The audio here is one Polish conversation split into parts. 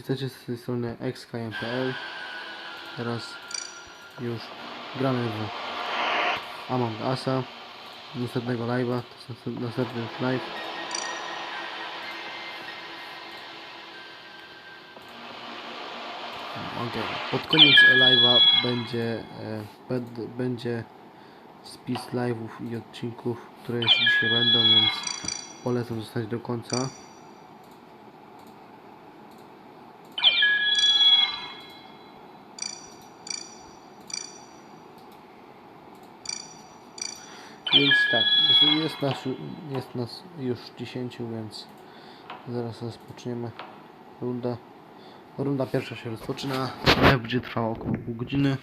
Chcecie z tej strony xkm.pl Teraz już gramy w Among Usa. Następnego live'a, to jest następ- następny live. Okej, Pod koniec live'a będzie, e, będzie spis live'ów i odcinków, które jeszcze dzisiaj będą, więc polecam zostać do końca. Więc tak, jest- nas, jest nas już 10, więc zaraz rozpoczniemy runda. Runda pierwsza się rozpoczyna. Będzie trwała około pół godziny.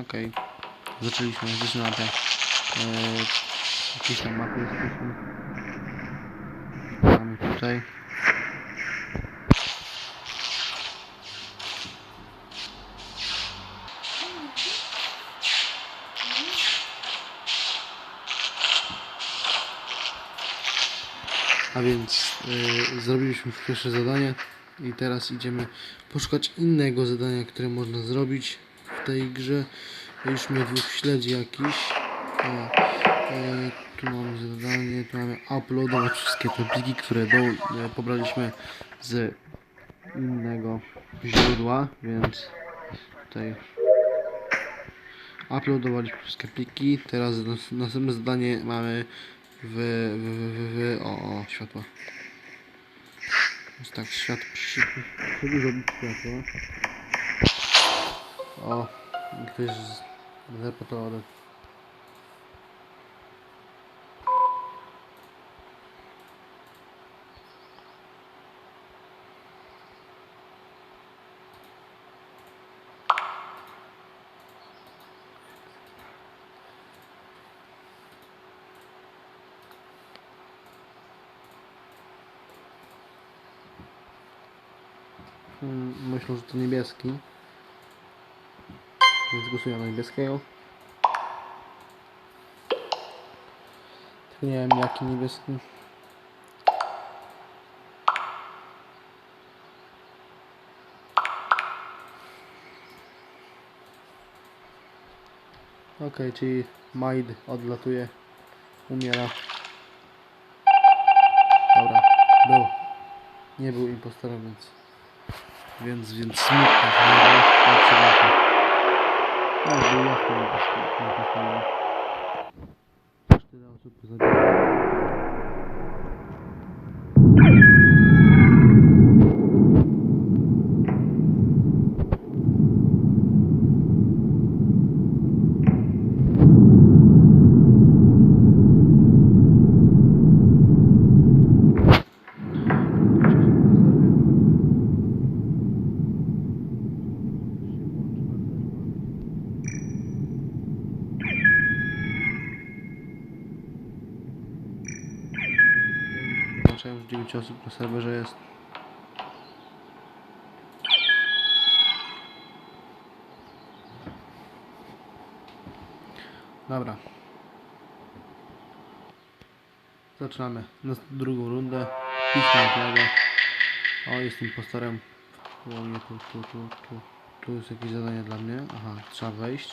Okej. Zaczęliśmy, jesteśmy na te e, jakieś tam mapy. Mamy tutaj. A więc y, zrobiliśmy pierwsze zadanie i teraz idziemy poszukać innego zadania, które można zrobić w tej grze. Już mamy dwóch śledzi jakiś. E, tu mamy zadanie, tu mamy uploadować wszystkie te pliki, które do, e, pobraliśmy z innego źródła, więc tutaj uploadowaliśmy wszystkie pliki. Teraz nas- następne zadanie mamy w, w, w, o, o, światło. Jest tak, świat przy, zrobić światło. O, ktoś z- zareportował do... Hmm, myślę, że to niebieski. Więc głosuję na niebieskiego. Tylko nie wiem jaki niebieski. Okej, czyli Maid odlatuje, umiera. Dobra, był. Nie był impostorem, więc... Więc, więc smutno, że przepraszam. No, był jasny niebieski, impostorem. Aż tyle osób zabiło. Zobaczyłem, że 9 osób na serwerze jest. Dobra. Zaczynamy na drugą rundę. Pismo na. O, jest impostorem. Tu, tu, tu, tu. Tu jest jakieś zadanie dla mnie. Aha, trzeba wejść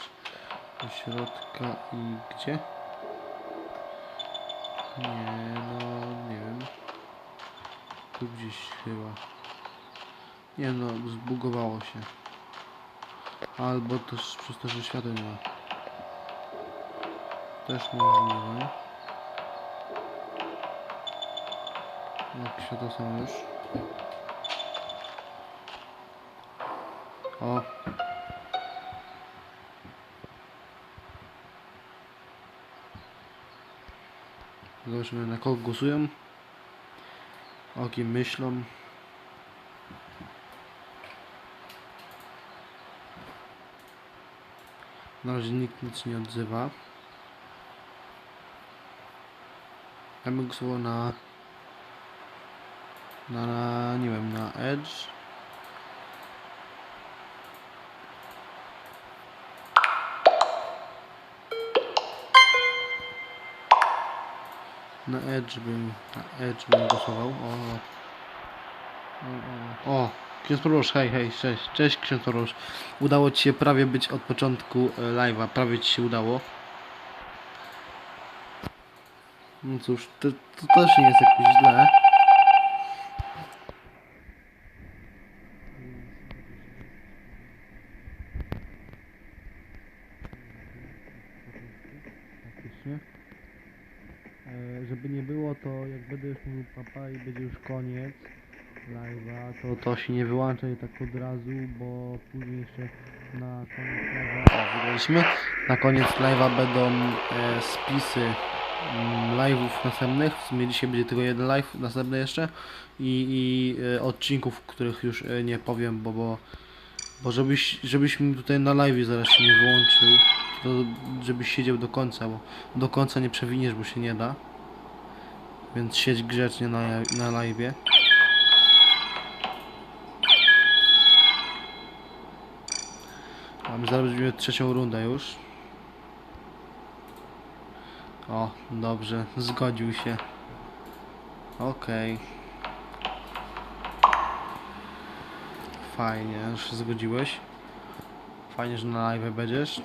do środka i gdzie? Nie, no. Tu gdzieś chyba. Nie no, zbugowało się. Albo też przez to, że światła nie ma. Też możliwe. Jak światła są już. O. Zobaczymy na kogo głosują. O kim myślą. Na razie nikt nic nie odzywa. Ja bym głosował na, na, na, nie wiem, na Edge. Na Edge bym, na Edge bym głosował. O, o, o, ksiądz Proboszcz, hej, hej, cześć, cześć ksiądz Proboszcz. Udało Ci się prawie być od początku e, live'a, prawie Ci się udało. No cóż, to, to też nie jest jakoś źle. Faktycznie. E, żeby nie było, to jak będę już mówił papa i będzie już koniec live'a, to to się nie wyłącza i tak od razu, bo później jeszcze na koniec live'a, o, wygraliśmy, na koniec live'a będą e, spisy mm, live'ów następnych, w sumie dzisiaj będzie tylko jeden live, następny jeszcze i, i e, odcinków, których już e, nie powiem, bo, bo, bo żebyś, żebyś mi tutaj na live zaraz się nie wyłączył, to żebyś siedział do końca, bo do końca nie przewiniesz, bo się nie da. Więc siedź grzecznie na, na live. A my zaraz będziemy trzecią rundę już. O, dobrze, zgodził się. Okej. Fajnie, już się zgodziłeś. Fajnie, że na live będziesz.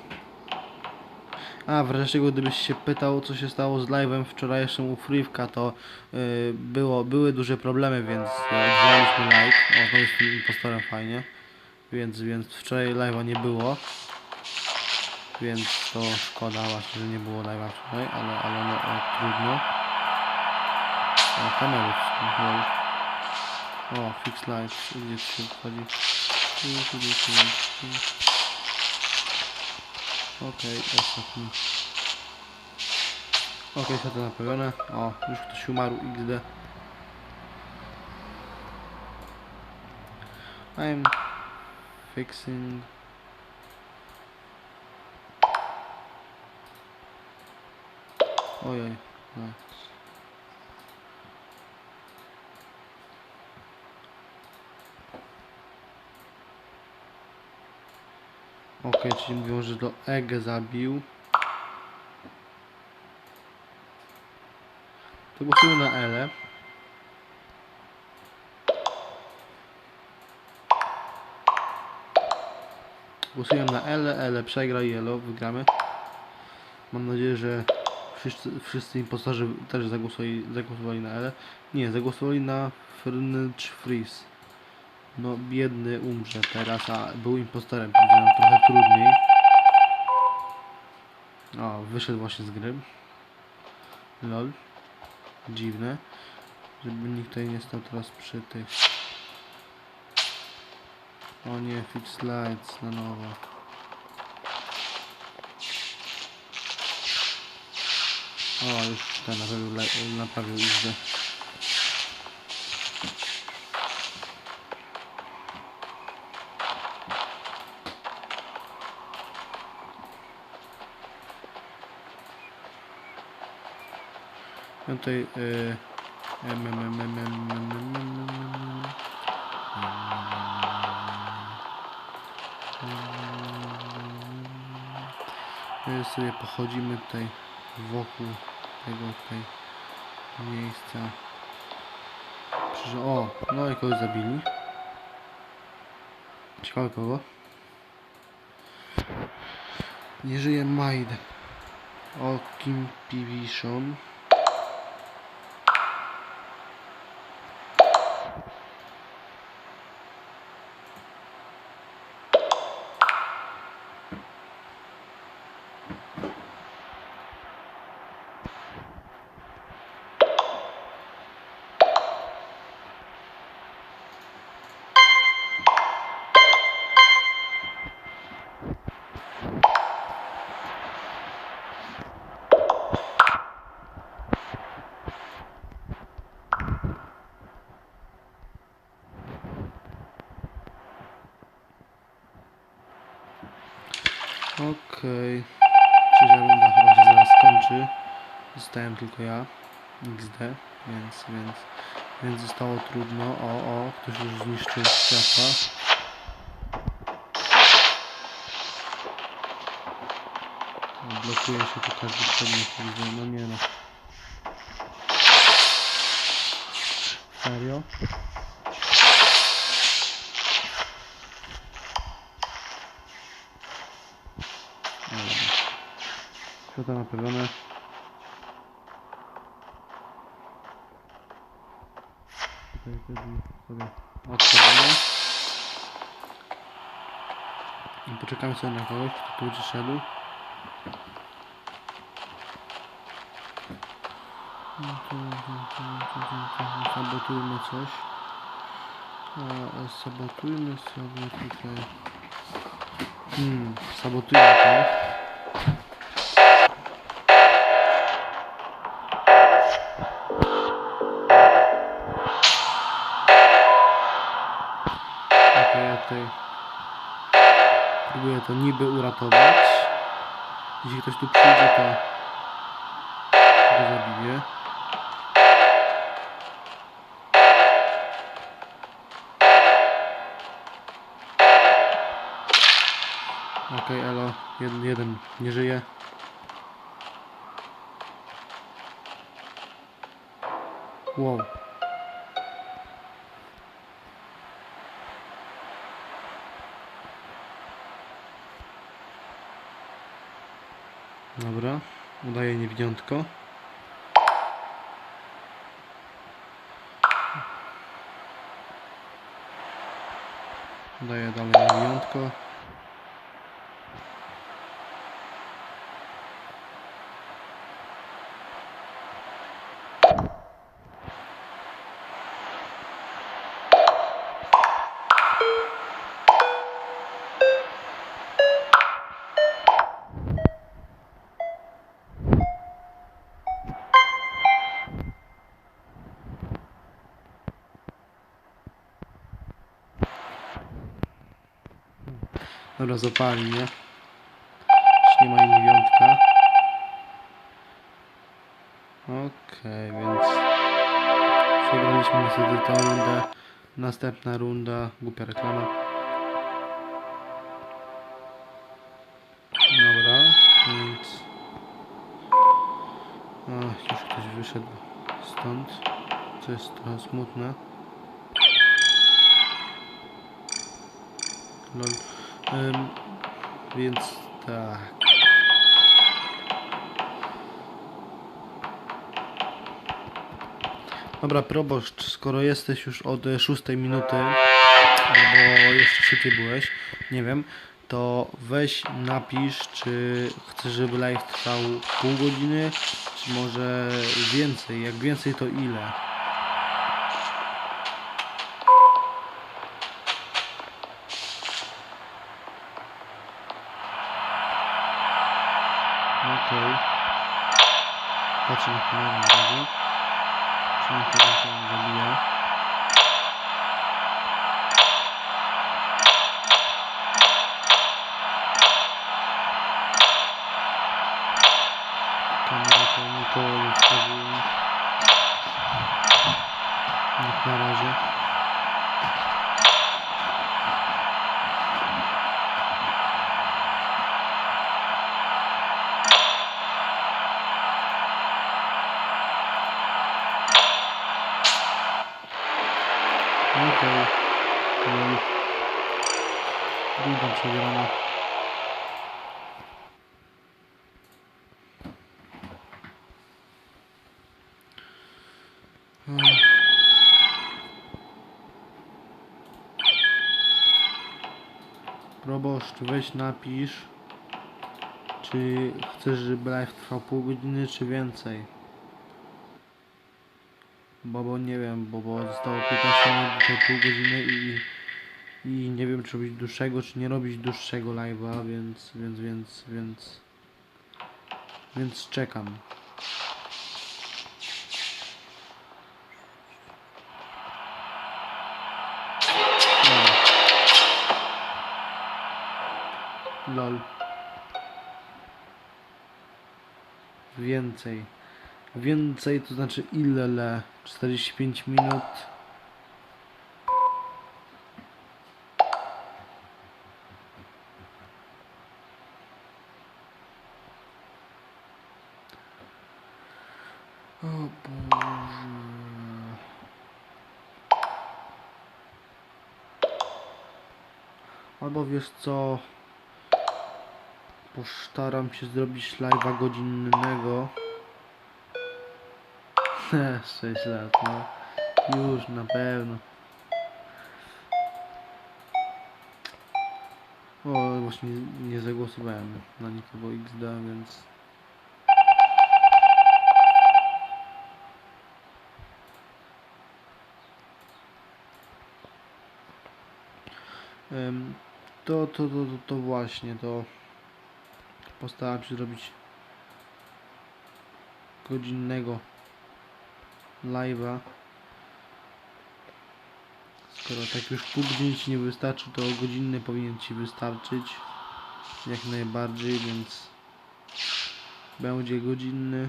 A, wreszcie gdybyś się pytał, co się stało z live'em wczorajszym u Frivka, to y, było, były duże problemy, więc odwołaliśmy live. O, z tym impostorem fajnie. Więc, więc wczoraj live'a nie było. Więc to szkoda właśnie, że nie było live'a wczoraj, ale, ale no, o, trudno. O, kamerów. lol. O, fix light. Gdzie się wchodzi? Okej, ostatni. Okej, światło naprawione. O, już ktoś umarł, XD. I'm fixing... Ojej, no. Okej, czyli mówią, że do Ege zabił. To głosujemy na Ele. Głosujemy na Ele, Ele przegra i Elo, wygramy. Mam nadzieję, że wszyscy, wszyscy impostorzy też zagłosowali, zagłosowali na Ele. Nie, zagłosowali na Furniture Freeze. No, biedny umrze teraz, a był impostorem, będzie trochę trudniej. O, wyszedł właśnie z gry. Lol. Dziwne. Żeby nikt tutaj nie stał teraz przy tych. O nie, fix lights na nowo. O, już ten naprawił, naprawił izbę. No tutaj yy, mm, mm, mm, mm, mm, mm, mm. Y, sobie pochodzimy tutaj wokół tego tutaj miejsca. Przecież, o, no i kogoś zabili. Ciekawe kogo. Nie żyje Maid. O kim piwiszon. Okej. Okay. Trzecia runda chyba się zaraz kończy. Zostałem tylko ja. XD. Więc, więc, więc zostało trudno. O, o, ktoś już zniszczył światła. Blokuje się tu każdy przedmiot, widzę. No nie no. Serio? Światła naprawione. Tutaj te drzwi sobie otworzymy. I poczekamy sobie na kogoś, kto tu będzie szedł. Sabotujmy coś. A, sabotujmy sobie tutaj. Hmm, sabotujmy to. To niby uratować. Jeśli ktoś tu przyjdzie, to go zabiję. Okej, elo, jeden, jeden nie żyje. Wow. Dobra, udaje niewiniątko. Udaje dalej niewiniątko. Dobra, zapali mnie. Już nie ma niewiniątka. Okej, więc przegraliśmy niestety tę rundę. Następna runda, głupia reklama. Dobra, więc... Ach, już ktoś wyszedł stąd, co jest trochę smutne. Lol. Ym, więc tak. Dobra, proboszcz, skoro jesteś już od e, szóstej minuty, albo jeszcze szybciej byłeś, nie wiem, to weź napisz, czy chcesz, żeby live trwał pół godziny, czy może więcej. Jak więcej, to ile? Okej. Patrzę na chwilę na razie. Czy na pewno to nie zabija. Kamera to nie to nie wstawiłem. Jak na razie. Okej. Okay. Długa przegrana. Proboszcz, weź napisz, czy chcesz, żeby live trwał pół godziny, czy więcej. Bo, bo nie wiem, bo, bo zostało 15 minut do pół godziny i, i nie wiem, czy robić dłuższego, czy nie robić dłuższego live'a, więc, więc, więc, więc, więc czekam. Lol. Więcej więcej, to znaczy ile le? 45 minut. O Boże. Albo wiesz co, postaram się zrobić live'a godzinnego. 6 lat, no. Już na pewno. O, właśnie nie zagłosowałem na nikogo XD, więc... To, to, to, to, to właśnie, to postaram się zrobić godzinnego live'a. Skoro tak już pół godziny ci nie wystarczy, to godzinny powinien ci wystarczyć. Jak najbardziej, więc będzie godzinny.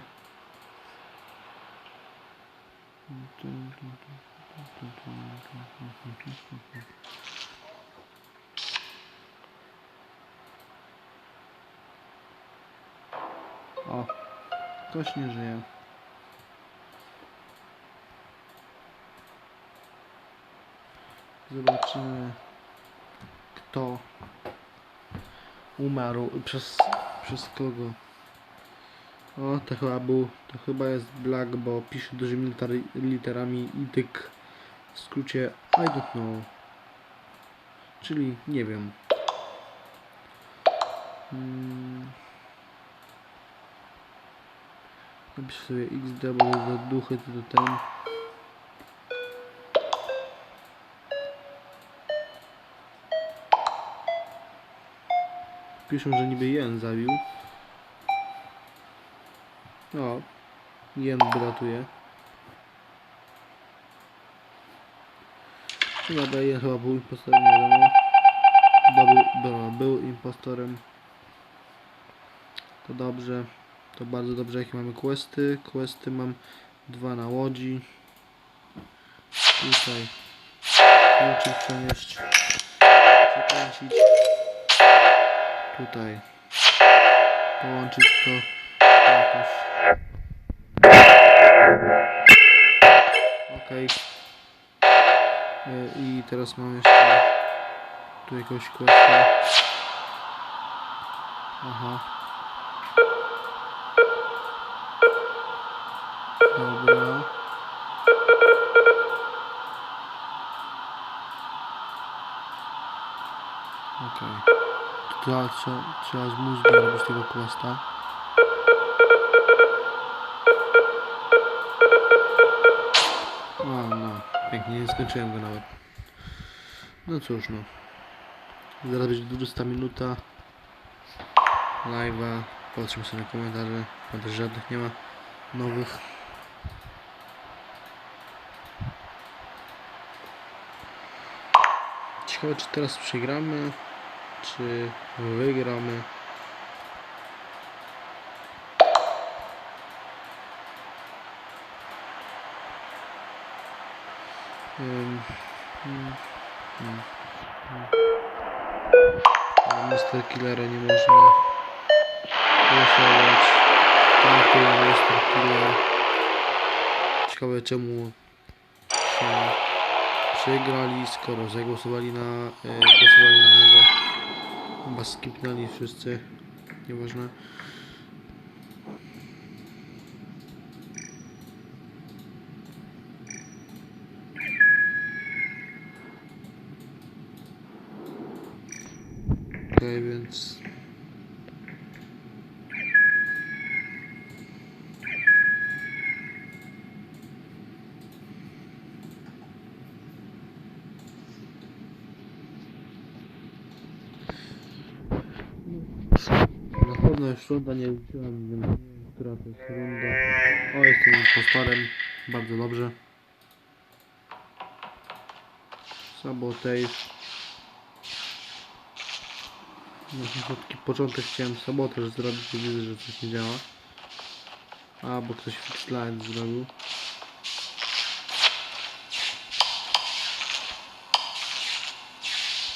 O, ktoś nie żyje. Zobaczymy kto umarł przez, przez kogo. O, to chyba był, to chyba jest Black, bo pisze dużymi liter, literami ityk w skrócie I don't know. Czyli nie wiem. Hmm. Napiszę sobie XD, bo duchy, to ten. Piszą, że niby jen zabił. O, jen wylatuje. No Dobra, jen chyba był impostorem, nie wiadomo. Był, był, był impostorem. To dobrze. To bardzo dobrze, jakie mamy questy. Questy mam dwa na łodzi. Tutaj. Kluczyk przenieść. Przekręcić. Tutaj. Połączyć to jakoś. Y, I teraz mam jeszcze tu jakąś questa. Aha. Dobra. Okej. Trzeba, trzeba, trzeba z mózgu robić tego questa. O, no. Pięknie, nie skończyłem go nawet. No cóż, no. Zaraz będzie 20 minuta. Live'a. Patrzmy sobie na komentarze. Że żadnych nie ma nowych. Ciekawe, czy teraz przegramy, czy wygramy. Mm, mm. Ale Mr. Killera nie można głosować. Tak, Mr. Killer. Ciekawe czemu przegrali, skoro zagłosowali na, e, głosowali na niego. Chyba skipnęli wszyscy. Nieważne. Okej, więc... Już runda nie liczyłem, nie wiem, która to jest runda. O, jestem impostorem. Bardzo dobrze. Sabotage. Na taki początek chciałem sabotaż zrobić i widzę, że coś nie działa. A, bo ktoś fix line zrobił.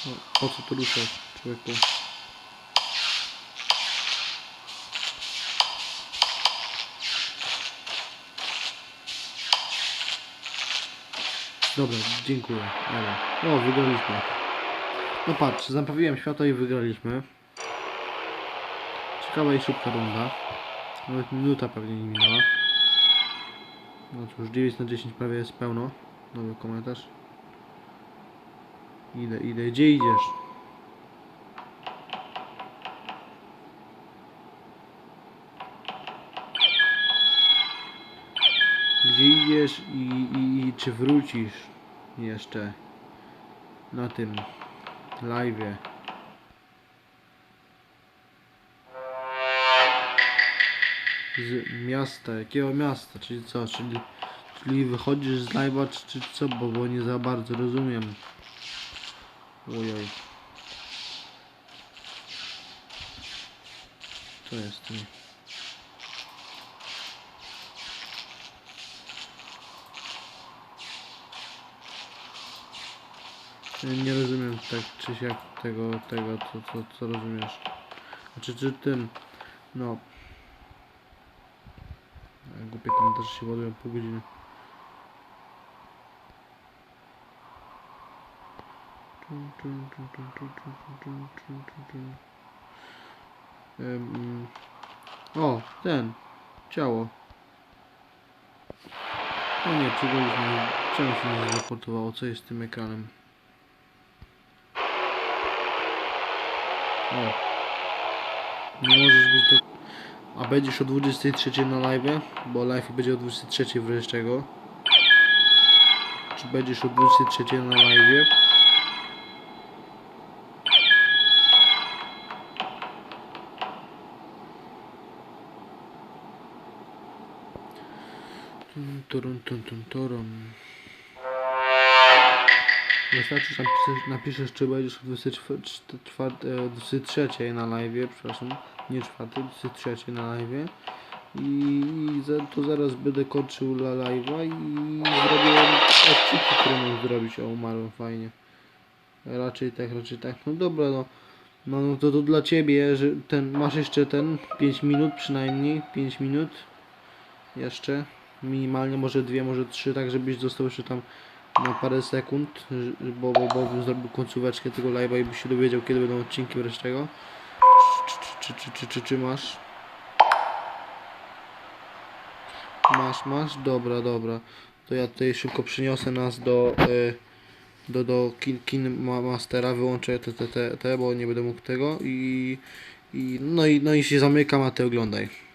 No, po co tu ruszasz, człowieku? Dobra, dziękuję. Ela. O, wygraliśmy. No patrz, naprawiłem światło i wygraliśmy. Ciekawa i szybka runda. Nawet minuta pewnie nie minęła. No cóż, 9 na 10 prawie jest pełno. Nowy komentarz. Idę, idę. Gdzie idziesz? Gdzie idziesz i, i, i czy wrócisz jeszcze na tym live'ie? Z miasta, jakiego miasta? Czyli co? Czyli, czyli wychodzisz z live'a czy, czy co? Bo, bo nie za bardzo rozumiem. Ojoj. Co jest nie? Nie rozumiem tak czy siak tego, tego, co, co, co rozumiesz. Znaczy, czy tym, no... Głupie komentarze się ładują pół godziny. Um, o, ten. Ciało. O nie, przygodzić mi. Czemu się nie zreportowało? Co jest z tym ekranem? O. Nie możesz być do... A będziesz o 23 na live? Bo live będzie o 23 wreszcie. Czy będziesz o 23 na live? Tum, tum, turum. Wystarczy, że napiszesz, napiszesz czy będziesz o 24, e, 23 na live, przepraszam, nie 4, 23 na live i, to zaraz będę kończył live'a i zrobię odcinki, które mam zrobić, o umarłem fajnie. Raczej tak, raczej tak, no dobra no. No, no to, to dla ciebie, że ten, masz jeszcze ten 5 minut przynajmniej, 5 minut jeszcze, minimalnie może dwie, może trzy, tak żebyś został jeszcze tam na parę sekund, bo, bo, bo bym zrobił końcóweczkę tego live'a i byś się dowiedział kiedy będą odcinki wreszcie. Czy, czy, czy, czy, czy, masz? Masz, masz? Dobra, dobra. To ja tutaj szybko przyniosę nas do, y, do, do kin, kin ma- mastera, wyłączę te, te, te, te, bo nie będę mógł tego i, i, no i, no i się zamykam, a ty oglądaj.